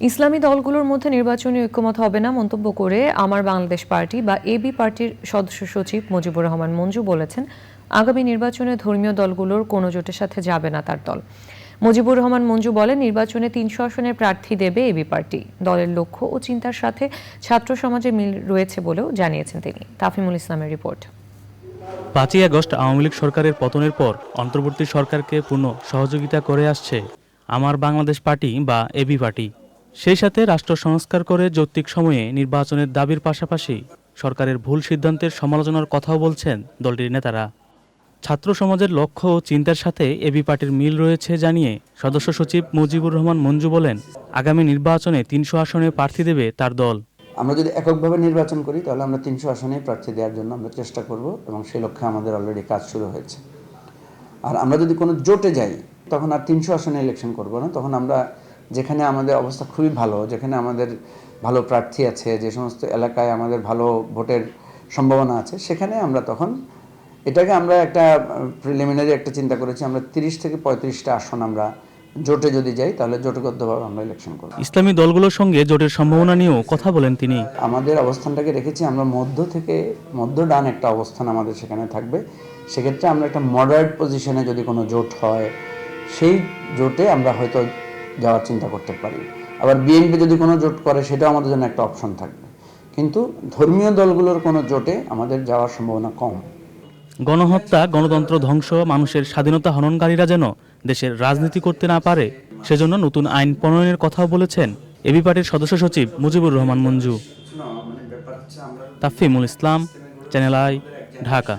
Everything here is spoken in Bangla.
ইসলামী দলগুলোর মধ্যে নির্বাচনী ঐক্যমত হবে না মন্তব্য করে আমার বাংলাদেশ পার্টি বা এবি পার্টির সদস্য সচিব মুজিবুর রহমান মঞ্জু বলেছেন, আগামী নির্বাচনে ধর্মীয় দলগুলোর কোনো জোটের সাথে যাবে না তার দল। মুজিবুর রহমান মঞ্জু বলেন, নির্বাচনে তিনশো আসনের প্রার্থী দেবে এবি পার্টি। দলের লক্ষ্য ও চিন্তার সাথে ছাত্র সমাজে মিল রয়েছে বলেও জানিয়েছেন তিনি। তাফিমুল ইসলামের রিপোর্ট। পাঁচই আগস্ট আওয়ামী লীগ সরকারের পতনের পর অন্তর্বর্তী সরকারকে পূর্ণ সহযোগিতা করে আসছে আমার বাংলাদেশ পার্টি বা এবি পার্টি। সেই সাথে রাষ্ট্র সংস্কার করে যৌক্তিক সময়ে নির্বাচনের দাবির পাশাপাশি সরকারের ভুল সিদ্ধান্তের সমালোচনার কথাও বলছেন দলটির নেতারা। ছাত্র সমাজের লক্ষ্য ও চিন্তার সাথে এবি পার্টির মিল রয়েছে জানিয়ে সদস্য সচিব মুজিবুর রহমান মঞ্জু বলেন, আগামী নির্বাচনে তিনশো আসনে প্রার্থী দেবে তার দল। আমরা যদি এককভাবে নির্বাচন করি, তাহলে আমরা তিনশো আসনে প্রার্থী দেওয়ার জন্য আমরা চেষ্টা করব এবং সেই লক্ষ্যে আমাদের অলরেডি কাজ শুরু হয়েছে। আর আমরা যদি কোনো জোটে যাই, তখন আর তিনশো আসনে ইলেকশন করব না, তখন আমরা যেখানে আমাদের অবস্থা খুবই ভালো যেখানে আমাদের ভালো প্রার্থী আছে যে সমস্ত এলাকায় আমাদের ভালো ভোটের সম্ভাবনা আছে সেখানে আমরা তখন এটাকে আমরা একটা প্রিলিমিনারি একটা চিন্তা করেছি আমরা তিরিশ থেকে পঁয়ত্রিশটা আসন আমরা জোটে যদি যাই তাহলে জোটবদ্ধভাবে আমরা ইলেকশন করব। ইসলামী দলগুলোর সঙ্গে জোটের সম্ভাবনা নিয়েও কথা বলেন তিনি। আমাদের অবস্থানটাকে রেখেছি আমরা মধ্য থেকে মধ্য ডান একটা অবস্থান আমাদের সেখানে থাকবে। সেক্ষেত্রে আমরা একটা মডারেট পজিশনে যদি কোনো জোট হয় সেই জোটে আমরা হয়তো যাওয়ার চিন্তা করতে পারি। আবার বিএনপি যদি কোনো জোট করে সেটাও আমাদের জন্য একটা অপশন থাকবে। কিন্তু ধর্মীয় দলগুলোর কোনো জোটে আমাদের যাওয়ার সম্ভাবনা কম। গণহত্যা গণতন্ত্র ধ্বংস মানুষের স্বাধীনতা হননকারীরা যেন দেশের রাজনীতি করতে না পারে সেজন্য নতুন আইন প্রণয়নের কথাও বলেছেন এবি পার্টির সদস্য সচিব Mujibur Rahman Manju. Tafimul Islam Channel I Dhaka.